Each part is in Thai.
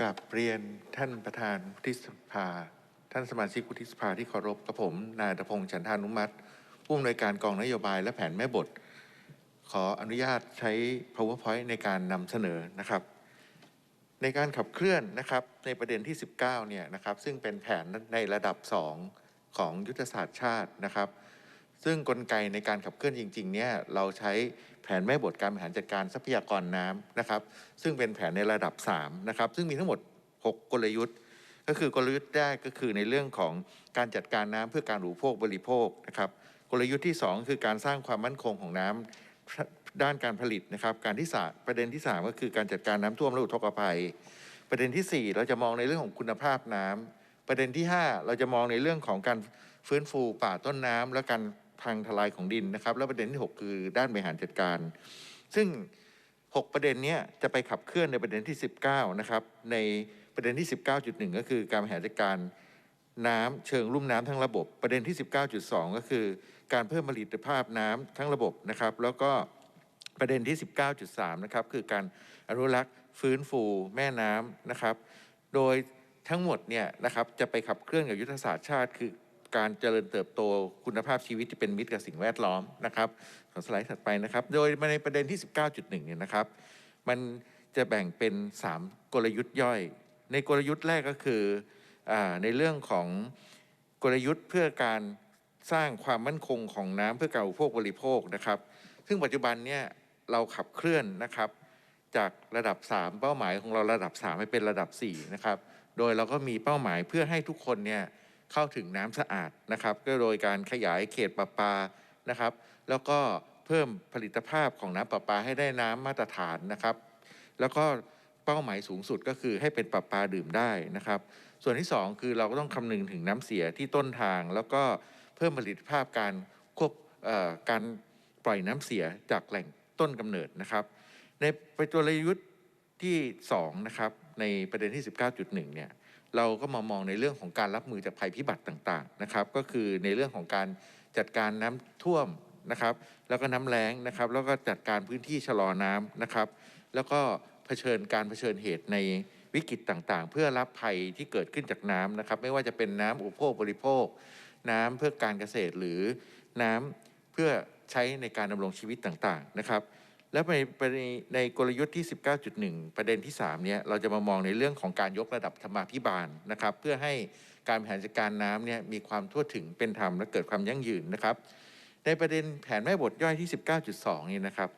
กับเรียนท่านประธานวุฒิสภา ท่านสมาชิกวุฒิสภาที่เคารพกับผม นายอัตพงษ์ฉันทานุมัติ ผู้อำนวยการกองนโยบายและแผนแม่บท ขออนุญาตใช้ powerpoint ในการนำเสนอนะครับ ในการขับเคลื่อนนะครับในประเด็นที่ 19เนี่ยนะครับซึ่งเป็นแผนในระดับ 2 ของยุทธศาสตร์ชาตินะครับ ซึ่งกลไกในการขับเคลื่อนจริงๆเนี่ยเราใช้แผนแม่บทการบริหารจัดการทรัพยากรน้ำนะครับ ซึ่งเป็นแผนในระดับ3นะครับซึ่งมีทั้งหมด 6 กลยุทธ์ ก็คือกลยุทธ์แรกก็คือในเรื่องของการจัดการน้ำเพื่อการอุปโภคบริโภคนะครับกลยุทธ์ที่ 2 คือการสร้างความมั่นคงของน้ำด้านการผลิตนะครับ การที่สามประเด็นที่ 3 ก็คือการจัดการน้ำท่วมและอุทกภัย ประเด็นทีสี่ 4 เราจะมองในเรื่องของคุณภาพน้ำประเด็นที่ 5 เราจะมองในเรื่องของการฟื้นฟูป่าต้นน้ำและการ พังทลายของดินนะครับ แล้วประเด็นที่ 6 คือด้านบริหารจัดการ ซึ่ง 6 ประเด็นนี้จะไปขับเคลื่อนในประเด็นที่ 19 นะครับ ในประเด็นที่ 19.1 ก็คือการบริหารจัดการน้ำเชิงลุ่มน้ำทั้งระบบ ประเด็นที่ 19.2 ก็คือ การเพิ่มผลิตภาพน้ำทั้งระบบนะครับ แล้วก็ประเด็นที่ 19.3 นะครับ คือการอนุรักษ์ฟื้นฟูแม่น้ำนะครับ โดยทั้งหมดเนี่ยนะครับจะไปขับเคลื่อนกับยุทธศาสตร์ชาติ คือ การเจริญเติบโตคุณภาพชีวิตที่เป็นมิตรกับสิ่งแวดล้อมนะครับขอสไลด์ถัดไปนะครับ โดยในประเด็นที่ 19.1เนี่ยนะครับ มันจะแบ่งเป็น 3 กลยุทธ์ย่อย ในกลยุทธ์แรกก็คืออในเรื่องของกลยุทธ์เพื่อการสร้างความมั่นคงของน้ำเพื่อการอุปโภคบริโภคนะครับ ซึ่งปัจจุบันเนี่ยเราขับเคลื่อนนะครับ จากระดับ 3 เป้าหมายของเราระดับ 3 ให้เป็นระดับ4นะครับ โดยเราก็มีเป้าหมายเพื่อให้ทุกคนเนี่ย เข้าถึงน้ำสะอาดนะครับก็โดยการขยายเขตประปานะครับ แล้วก็เพิ่มผลิตภาพของน้ำประปาให้ได้น้ำมาตรฐานนะครับ แล้วก็เป้าหมายสูงสุดก็คือให้เป็นประปาดื่มได้นะครับ ส่วนที่ 2 คือเราก็ต้องคำนึงถึงน้ำเสียที่ต้นทาง แล้วก็เพิ่มผลิตภาพการควบการปล่อยน้ำเสียจากแหล่งต้นกำเนิดนะครับ ในไปตัวกลยุทธ์ที่2นะครับ ในประเด็นที่ 19.1 เนี่ยเราก็มามองในเรื่องของการรับมือจากภัยพิบัติต่างๆนะครับ ก็คือในเรื่องของการจัดการน้ำท่วมนะครับ แล้วก็น้ำแล้งนะครับ แล้วก็จัดการพื้นที่ชะลอน้ำนะครับ แล้วก็เผชิญการเผชิญเหตุในวิกฤตต่างๆ เพื่อรับภัยที่เกิดขึ้นจากน้ำนะครับ ไม่ว่าจะเป็นน้ำอุปโภคบริโภค น้ำเพื่อการเกษตรหรือน้ำเพื่อใช้ในการดำรงชีวิตต่างๆนะครับ แล้วในในกลยุทธ์ที่ 19.1 ประเด็นที่3เนี่ยเราจะมามองในเรื่องของการยกระดับธรรมาภิบาลนะครับ เพื่อให้การบริหารจัดการน้ำเนี่ยมีความทั่วถึงเป็นธรรมและเกิดความยั่งยืนนะครับ ในประเด็นแผนแม่บทย่อยที่ 19.2 นี่นะครับ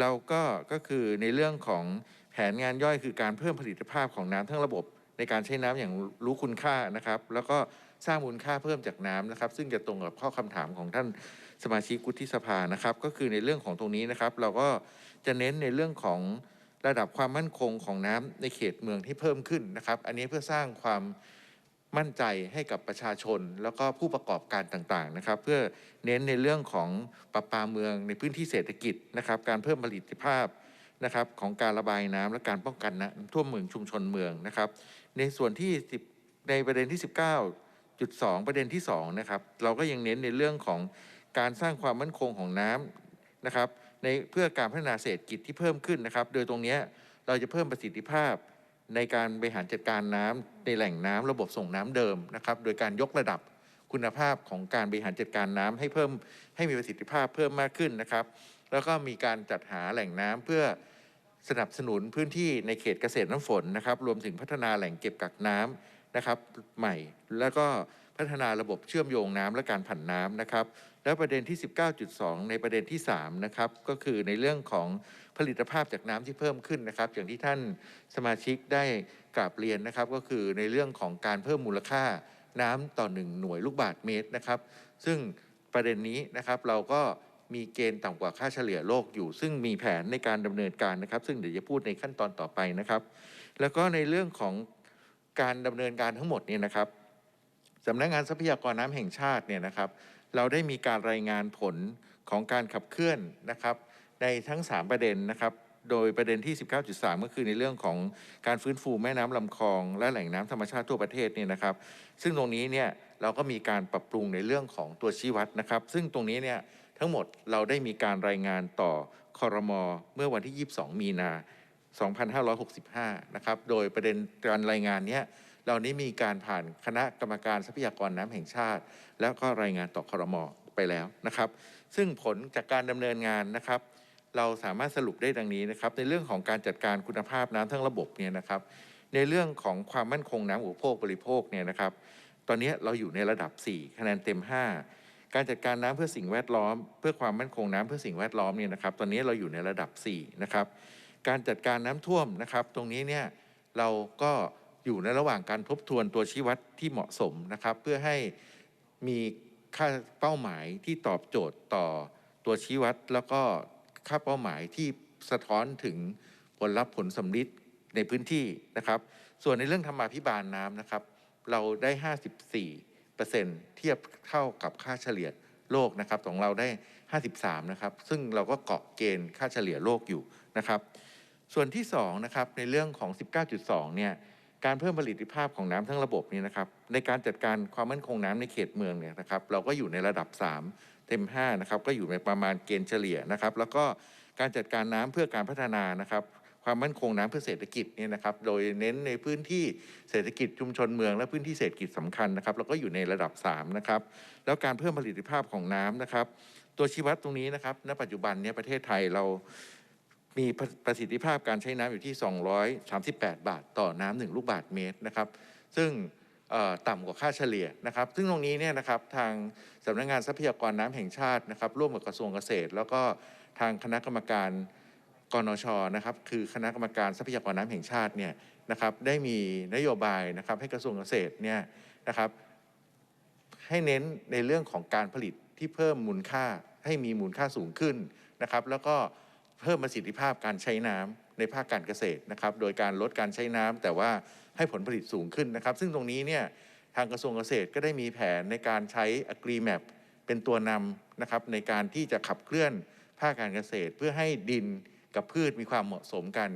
เราก็ก็คือในเรื่องของแผนงานย่อยคือการเพิ่มผลิตภาพของน้ำทั้งระบบ ในการใช้น้ำอย่างรู้คุณค่านะครับ แล้วก็สร้างมูลค่าเพิ่มจากน้ำนะครับ ซึ่งจะตรงกับข้อคำถามของท่าน สมาชิกวุฒิสภานะครับ ก็คือในเรื่องของตรงนี้นะครับ เราก็จะเน้นในเรื่องของระดับความมั่นคงของน้ำในเขตเมืองที่เพิ่มขึ้นนะครับ อันนี้เพื่อสร้างความมั่นใจให้กับประชาชน แล้วก็ผู้ประกอบการต่างๆนะครับ เพื่อเน้นในเรื่องของประปาเมืองในพื้นที่เศรษฐกิจนะครับ การเพิ่มผลิตภาพนะครับของการระบายน้ำและการป้องกันน้ำท่วมเมืองชุมชนเมืองนะครับ ในส่วนที่10ในประเด็นที่ 19.2 ประเด็นที่2นะครับเราก็ยังเน้นในเรื่องของ การสร้างความมั่นคงของน้ำนะครับในเพื่อการพัฒนาเศรษฐกิจที่เพิ่มขึ้นนะครับ โดยตรงนี้เราจะเพิ่มประสิทธิภาพในการบริหารจัดการน้ำในแหล่งน้ำระบบส่งน้ำเดิมนะครับ โดยการยกระดับคุณภาพของการบริหารจัดการน้ำให้เพิ่มให้มีประสิทธิภาพเพิ่มมากขึ้นนะครับ แล้วก็มีการจัดหาแหล่งน้ำเพื่อสนับสนุนพื้นที่ในเขตเกษตรน้ำฝนนะครับ รวมถึงพัฒนาแหล่งเก็บกักน้ำนะครับ ใหม่ แล้วก็ พัฒนาระบบเชื่อมโยงน้ำและการผันน้ำนะครับ แล้วประเด็นที่ 19.2 ในประเด็นที่3นะครับก็คือในเรื่องของผลิตภาพจากน้ำที่เพิ่มขึ้นนะครับ อย่างที่ท่านสมาชิกได้กราบเรียนนะครับ ก็คือในเรื่องของการเพิ่มมูลค่าน้ำต่อ 1 หน่วยลูกบาศก์เมตรนะครับ ซึ่งประเด็นนี้นะครับเราก็มีเกณฑ์ต่ำกว่าค่าเฉลี่ยโลกอยู่ ซึ่งมีแผนในการดำเนินการนะครับ ซึ่งเดี๋ยวจะพูดในขั้นตอนต่อไปนะครับ แล้วก็ในเรื่องของการดำเนินการทั้งหมดเนี่ยนะครับ สำนักงานทรัพยากรน้ำแห่งชาติเนี่ยนะครับ เราได้มีการรายงานผลของการขับเคลื่อนนะครับ ในทั้ง 3 ประเด็นนะครับ โดยประเด็นที่ 19.3 ก็คือในเรื่องของการฟื้นฟูแม่น้ำลำคลองและแหล่งน้ำธรรมชาติทั่วประเทศเนี่ยนะครับ ซึ่งตรงนี้เนี่ยเราก็มีการปรับปรุงในเรื่องของตัวชี้วัดนะครับ ซึ่งตรงนี้เนี่ยทั้งหมดเราได้มีการรายงานต่อคอรมอเมื่อวันที่ 22 มีนา 2565 นะครับ โดยประเด็นการรายงานเนี้ย เรานี้มีการผ่านคณะกรรมการทรัพยากรน้ำแห่งชาติ แล้วก็รายงานต่อคอรมอไปแล้วนะครับ ซึ่งผลจากการดำเนินงานนะครับ เราสามารถสรุปได้ดังนี้นะครับ ในเรื่องของการจัดการคุณภาพน้ำทั้งระบบเนี่ยนะครับ ในเรื่องของความมั่นคงน้ำอุปโภคบริโภคเนี่ยนะครับ ตอนนี้เราอยู่ในระดับ 4 คะแนนเต็ม 5การจัดการน้ำเพื่อสิ่งแวดล้อม เพื่อความมั่นคงน้ำเพื่อสิ่งแวดล้อมเนี่ยนะครับ ตอนนี้เราอยู่ในระดับ 4 นะครับ การจัดการน้ำท่วมนะครับ ตรงนี้เนี่ยเราก็ อยู่ในระหว่างการทบทวนตัวชี้วัดที่เหมาะสมนะครับ เพื่อให้มีค่าเป้าหมายที่ตอบโจทย์ต่อตัวชี้วัด แล้วก็ค่าเป้าหมายที่สะท้อนถึงผลลัพธ์ผลสำลิดในพื้นที่นะครับ ส่วนในเรื่องธรรมาภิบาลน้ำนะครับ เราได้ 54เปอร์เซ็นเทียบเท่ากับค่าเฉลี่ยโลกนะครับของเราได้ 53 นะครับ ซึ่งเราก็เกาะเกณฑ์ค่าเฉลี่ยโลกอยู่นะครับ ส่วนที่2นะครับในเรื่องของ 19.2 เนี่ย การเพิ่มผลิตภาพของน้ำทั้งระบบนี่นะครับในการจัดการความมั่นคงน้ำในเขตเมืองเนี่ยนะครับเราก็อยู่ในระดับ 3 เต็ม5นะครับก็อยู่ในประมาณเกณฑ์เฉลี่ยนะครับแล้วก็การจัดการน้ำเพื่อการพัฒนานะครับความมั่นคงน้ำเพื่อเศรษฐกิจเนี่ยนะครับโดยเน้นในพื้นที่เศรษฐกิจชุมชนเมือง และพื้นที่เศรษฐกิจสำคัญนะครับแล้วก็อยู่ในระดับ3นะครับแล้วการเพิ่มผลิตภาพของน้ำนะครับตัวชี้วัดตรงนี้นะครับณปัจจุบันเนี้ประเทศไทยเรา มีประสิทธิภาพการใช้น้ำอยู่ที่ 238 บาทต่อน้ำหนึ่งลูกบาทเมตรนะครับ ซึ่งต่ำกว่าค่าเฉลี่ยนะครับ ซึ่งตรงนี้เนี่ยนะครับทางสำนักงานทรัพยากรน้ำแห่งชาตินะครับ ร่วมกับกระทรวงเกษตร แล้วก็ทางคณะกรรมการกนชนะครับ คือคณะกรรมการทรัพยากรน้ำแห่งชาติเนี่ยนะครับ ได้มีนโยบายนะครับให้กระทรวงเกษตรเนี่ยนะครับให้เน้นในเรื่องของการผลิตที่เพิ่มมูลค่าให้มีมูลค่าสูงขึ้นนะครับ แล้วก็ เพิ่มประสิทธิภาพการใช้น้ำในภาคการเกษตรนะครับ โดยการลดการใช้น้ำแต่ว่าให้ผลผลิตสูงขึ้นนะครับ ซึ่งตรงนี้เนี่ยทางกระทรวงเกษตรก็ได้มีแผนในการใช้ AgriMap เป็นตัวนำนะครับในการที่จะขับเคลื่อนภาคการเกษตร เพื่อให้ดินกับพืชมีความเหมาะสมกัน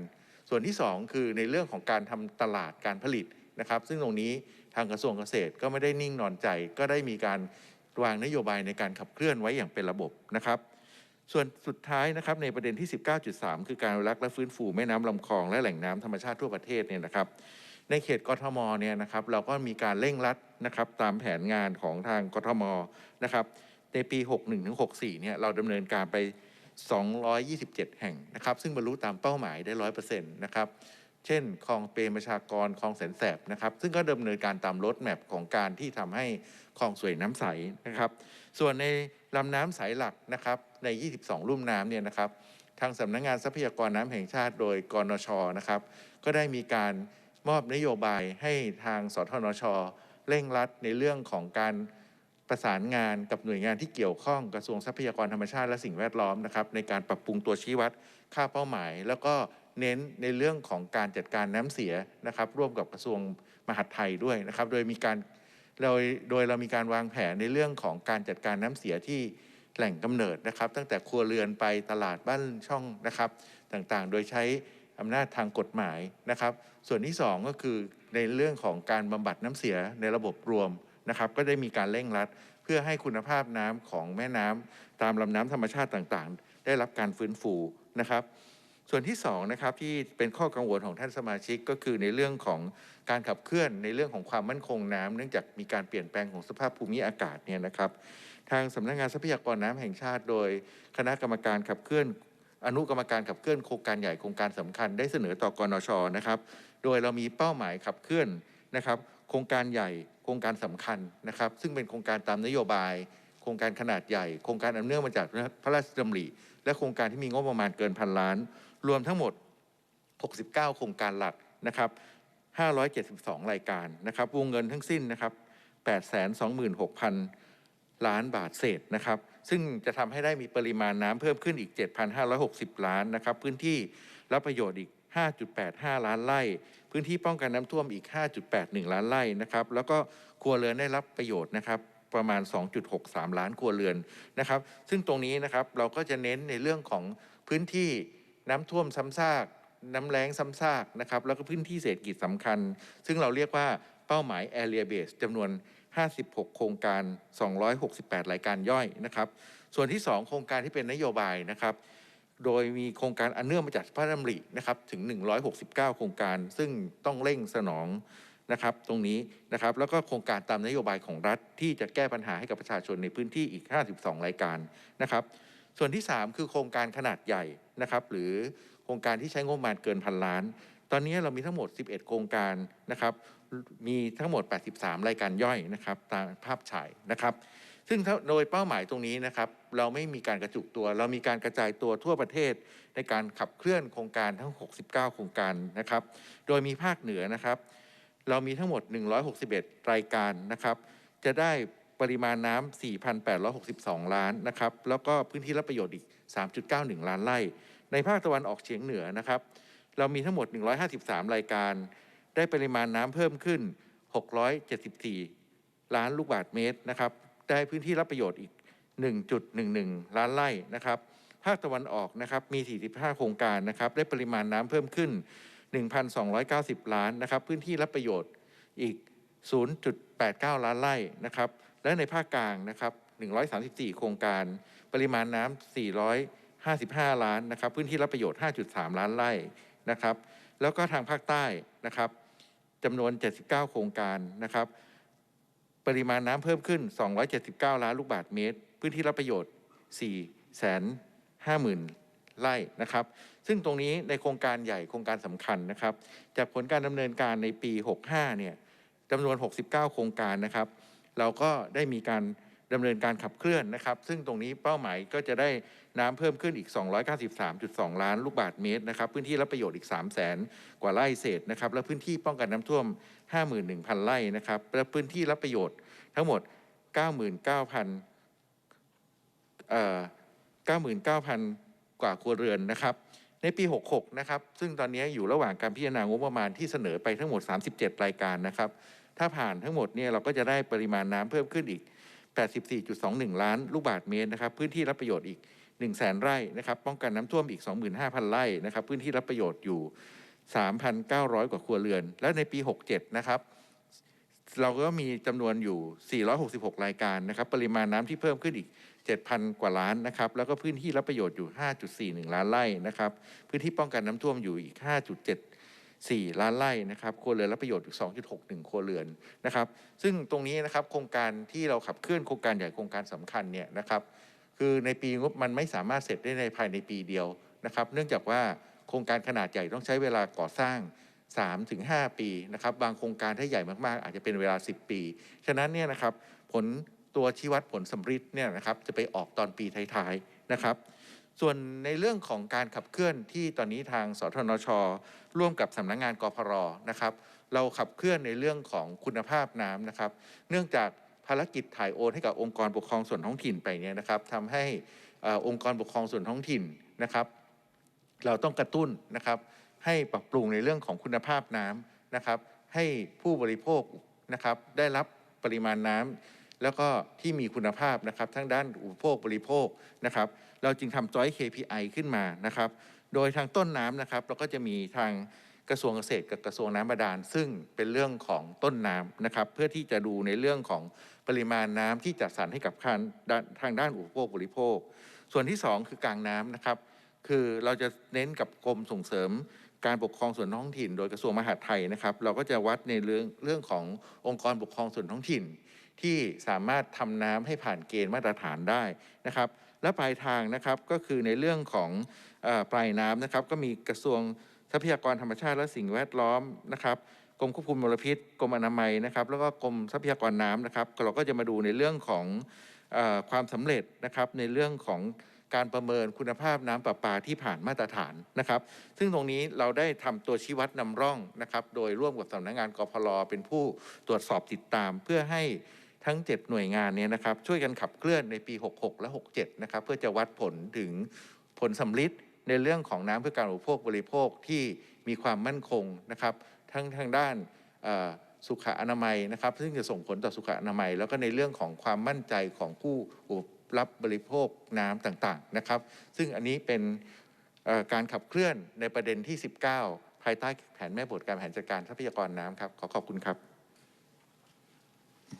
ส่วนที่สองคือในเรื่องของการทำตลาดการผลิตนะครับ ซึ่งตรงนี้ทางกระทรวงเกษตรก็ไม่ได้นิ่งนอนใจ ก็ได้มีการวางนโยบายในการขับเคลื่อนไว้อย่างเป็นระบบนะครับ ส่วนสุดท้ายนะครับในประเด็นที่ 19.3 คือการรักและฟื้นฟูแม่น้ำลำคลองและแหล่งน้ำธรรมชาติทั่วประเทศเนี่ยนะครับ ในเขตกทมเนี่ยนะครับเราก็มีการเร่งรัดนะครับตามแผนงานของทางกทมนะครับในปี 61ถึง64เนี่ยเราดำเนินการไป 227 แห่งนะครับ ซึ่งบรรลุตามเป้าหมายได้ 100%นะครับเช่นคลองเปรมประชากรคลองแสนแสบนะครับซึ่งก็ดำเนินการตามรถแมพของการที่ทำให้ คลองสวยน้ำใสนะครับ ส่วนในลำน้ำสายหลักนะครับใน 22 ลุ่มน้ำเนี่ยนะครับ ทางสำนักงานทรัพยากรน้ำแห่งชาติโดยกนชนะครับ ก็ได้มีการมอบนโยบายให้ทางสทนชเร่งรัดในเรื่องของการประสานงานกับหน่วยงานที่เกี่ยวข้องกระทรวงทรัพยากรธรรมชาติและสิ่งแวดล้อมนะครับในการปรับปรุงตัวชี้วัดค่าเป้าหมาย แล้วก็เน้นในเรื่องของการจัดการน้ำเสียนะครับร่วมกับกระทรวงมหาดไทยด้วยนะครับ โดยมีการ โดยโดยเรามีการวางแผนในเรื่องของการจัดการน้ำเสียที่แหล่งกำเนิดนะครับ ตั้งแต่ครัวเรือนไปตลาดบ้านช่องนะครับ ต่างๆ โดยใช้อำนาจทางกฎหมายนะครับ ส่วนที่สองก็คือในเรื่องของการบำบัดน้ำเสียในระบบรวมนะครับ ก็ได้มีการเร่งรัด เพื่อให้คุณภาพน้ำของแม่น้ำตามลำน้ำธรรมชาติต่างๆ ได้รับการฟื้นฟูนะครับ ส่วนที่สองนะครับที่เป็นข้อกังวลของท่านสมาชิกก็คือในเรื่องของการขับเคลื่อนในเรื่องของความมั่นคงน้ำเนื่องจากมีการเปลี่ยนแปลงของสภาพภูมิอากาศเนี่ยนะครับ ทางสำนักงานทรัพยากรน้ำแห่งชาติ โดยคณะกรรมการขับเคลื่อน อนุกรรมการขับเคลื่อนโครงการใหญ่โครงการสำคัญได้เสนอต่อกนชนะครับ โดยเรามีเป้าหมายขับเคลื่อนนะครับ โครงการใหญ่โครงการสำคัญนะครับ ซึ่งเป็นโครงการตามนโยบายโครงการขนาดใหญ่ โครงการอันเนื่องมาจากพระราชดำริ และโครงการที่มีงบประมาณเกินพันล้าน รวมทั้งหมด 69 โครงการหลักนะครับ 572 รายการนะครับ วงเงินทั้งสิ้นนะครับ 826,000 ล้านบาทเศษนะครับ ซึ่งจะทำให้ได้มีปริมาณน้ำเพิ่มขึ้นอีก 7,560 ล้านนะครับ พื้นที่รับประโยชน์อีก 5.85 ล้านไร่ พื้นที่ป้องกันน้ำท่วมอีก 5.81 ล้านไร่นะครับ แล้วก็ครัวเรือนได้รับประโยชน์นะครับประมาณ 2.63 ล้านครัวเรือนนะครับ ซึ่งตรงนี้นะครับเราก็จะเน้นในเรื่องของพื้นที่ น้ำท่วมซ้ำซากน้ำแล้งซ้ำซากนะครับแล้วก็พื้นที่เศรษฐกิจสำคัญ ซึ่งเราเรียกว่าเป้าหมาย area base จำนวน 56 โครงการ 268 รายการย่อยนะครับ ส่วนที่ 2 โครงการที่เป็นนโยบายนะครับ โดยมีโครงการอันเนื่องมาจากพระดำรินะครับถึง 169 โครงการ ซึ่งต้องเร่งสนองนะครับตรงนี้นะครับแล้วก็โครงการตามนโยบายของรัฐที่จะแก้ปัญหาให้กับประชาชนในพื้นที่อีก 52 รายการนะครับ ส่วนที่ 3 คือโครงการขนาดใหญ่นะครับหรือโครงการที่ใช้งบประมาณเกินพันล้าน ตอนนี้เรามีทั้งหมด 11 โครงการนะครับมีทั้งหมด 83 รายการย่อยนะครับตามภาพฉายนะครับซึ่งโดยเป้าหมายตรงนี้นะครับเราไม่มีการกระจุกตัว เรามีการกระจายตัวทั่วประเทศ ในการขับเคลื่อนโครงการทั้ง 69 โครงการนะครับโดยมีภาคเหนือนะครับ เรามีทั้งหมด 161 รายการนะครับจะได้ ปริมาณน้ำ4,862 ล้านนะครับ แล้วก็พื้นที่รับประโยชน์อีก 3.91 ล้านไร่ ในภาคตะวันออกเฉียงเหนือนะครับ เรามีทั้งหมด 153 รายการ ได้ปริมาณน้ำเพิ่มขึ้น 674 ล้านลูกบาศก์เมตรนะครับ ได้พื้นที่รับประโยชน์อีก 1.11 ล้านไร่นะครับ ภาคตะวันออกนะครับมี 45 โครงการนะครับ ได้ปริมาณน้ำเพิ่มขึ้น 1,290 ล้านนะครับ พื้นที่รับประโยชน์อีก 0.89 ล้านไร่นะครับ และในภาคกลางนะครับ134 โครงการ ปริมาณน้ำ455 ล้านนะครับ พื้นที่รับประโยชน์ 5.3 ล้านไร่นะครับ แล้วก็ทางภาคใต้นะครับจำนวน 79 โครงการนะครับ ปริมาณน้ำเพิ่มขึ้น 279 ล้านลูกบาศก์เมตร พื้นที่รับประโยชน์ 4 5 0 0 0 0 ไร่นะครับ ซึ่งตรงนี้ในโครงการใหญ่โครงการสำคัญนะครับ จากผลการดำเนินการในปี 65 เนี่ยจำนวน 69 โครงการนะครับ เราก็ได้มีการดำเนินการขับเคลื่อนนะครับ ซึ่งตรงนี้เป้าหมายก็จะได้น้ำเพิ่มขึ้นอีก 293.2 ล้านลูกบาศก์เมตรนะครับ พื้นที่รับประโยชน์อีก 3 0 0แสนกว่าไร่เศษนะครับ และพื้นที่ป้องกันน้ำท่วม 51,000 ไร่นะครับ และพื้นที่รับประโยชน์ทั้งหมด 99,000เอ่อ99,000 กว่าครัวเรือนนะครับ ในปี 66 นะครับ ซึ่งตอนนี้อยู่ระหว่างการพิจารณางบประมาณที่เสนอไปทั้งหมด 37 รายการนะครับ ถ้าผ่านทั้งหมดเนี่ยเราก็จะได้ปริมาณน้ำเพิ่มขึ้นอีก 84.21 ล้านลูกบาศก์เมตรนะครับ พื้นที่รับประโยชน์อีก 1 0 0 0 0แสนไร่นะครับ ป้องกันน้ำท่วมอีก 25,000 ไร่นะครับ พื้นที่รับประโยชน์อยู่ 3,900 กว่าครัวเรือน และในปี 67 นะครับ เราก็มีจำนวนอยู่ 466 รายการนะครับ ปริมาณน้ำที่เพิ่มขึ้นอีก 7,000 กว่าล้านนะครับ แล้วก็พื้นที่รับประโยชน์อยู่ 5.41 ล้านไร่นะครับ พื้นที่ป้องกันน้ำท่วมอยู่อีก 4 ล้านไร่นะครับครัวเรือนรับประโยชน์อีก 2.61 ครัวเรือนนะครับ ซึ่งตรงนี้นะครับโครงการที่เราขับเคลื่อนโครงการใหญ่โครงการสำคัญเนี่ยนะครับคือในปีงบมันไม่สามารถเสร็จได้ในภายในปีเดียวนะครับ เนื่องจากว่าโครงการขนาดใหญ่ต้องใช้เวลาก่อสร้าง 3-5 ปีนะครับบางโครงการถ้าใหญ่มากๆ อาจจะเป็นเวลา 10 ปี ฉะนั้นเนี่ยนะครับผลตัวชี้วัดผลสำฤทธิ์เนี่ยนะครับจะไปออกตอนปีท้ายๆนะครับ ส่วนในเรื่องของการขับเคลื่อนที่ตอนนี้ทางสทนช ร่วมกับสำนักงานกพรนะครับเราขับเคลื่อนในเรื่องของคุณภาพน้ำนะครับ เนื่องจากภารกิจถ่ายโอนให้กับองค์กรปกครองส่วนท้องถิ่นไปเนี่ยนะครับทำให้เอ่อองค์กรปกครองส่วนท้องถิ่นนะครับ เราต้องกระตุ้นนะครับ ให้ปรับปรุงในเรื่องของคุณภาพน้ำนะครับ ให้ผู้บริโภคนะครับได้รับปริมาณน้ำแล้วก็ที่มีคุณภาพนะครับทั้งด้านอุปโภคบริโภคนะครับ เราจึงทำจอย KPI ขึ้นมานะครับ โดยทางต้นน้ำนะครับเราก็จะมีทางกระทรวงเกษตรกับกระทรวงน้ำบาดาล ซึ่งเป็นเรื่องของต้นน้ำนะครับ เพื่อที่จะดูในเรื่องของปริมาณน้ำที่จัดสรรให้กับทางด้านทางด้านอุปโภคบริโภค ส่วนที่สองคือกลางน้ำนะครับ คือเราจะเน้นกับกรมส่งเสริมการปกครองส่วนท้องถิ่น โดยกระทรวงมหาดไทยนะครับ เราก็จะวัดในเรื่องเรื่องขององค์กรปกครองส่วนท้องถิ่น ที่สามารถทำน้ำให้ผ่านเกณฑ์มาตรฐานได้นะครับ และปลายทางนะครับก็คือในเรื่องของอปลายน้ำนะครับก็มีกระทรวงทรัพยากรธรรมชาติและสิ่งแวดล้อมนะครับกรมควบคุมมลพิษกรมอนามัยนะครับแล้วก็กรมทรัพยากรน้ำนะครับเราก็จะมาดูในเรื่องของอความสำเร็จนะครับในเรื่องของการประเมินคุณภาพน้ำประปาที่ผ่านมาตรฐานนะครับ ซึ่งตรงนี้เราได้ทำตัวชี้วัดนำร่องนะครับ โดยร่วมกับสำนักงานกพลเป็นผู้ตรวจสอบติดตามเพื่อให้ ทั้ง 7 หน่วยงานเนี้นะครับช่วยกันขับเคลื่อนในปี 66 และ 67 นะครับเพื่อจะวัดผลถึงผลสำลิดในเรื่องของน้ำเพื่อการอุปโภคบริโภคที่มีความมั่นคงนะครับทั้งทางด้านสุขอนามัยนะครับซึ่งจะส่งผลต่อสุขอนามัย แล้วก็ในเรื่องของความมั่นใจของผู้รับบริโภคน้ำต่างๆนะครับ ซึ่งอันนี้เป็นการขับเคลื่อนในประเด็นที่ 19 ภายใต้แผนแม่บทการบริหารจัดการทรัพยากรน้ำครับ ขอขอบคุณครับ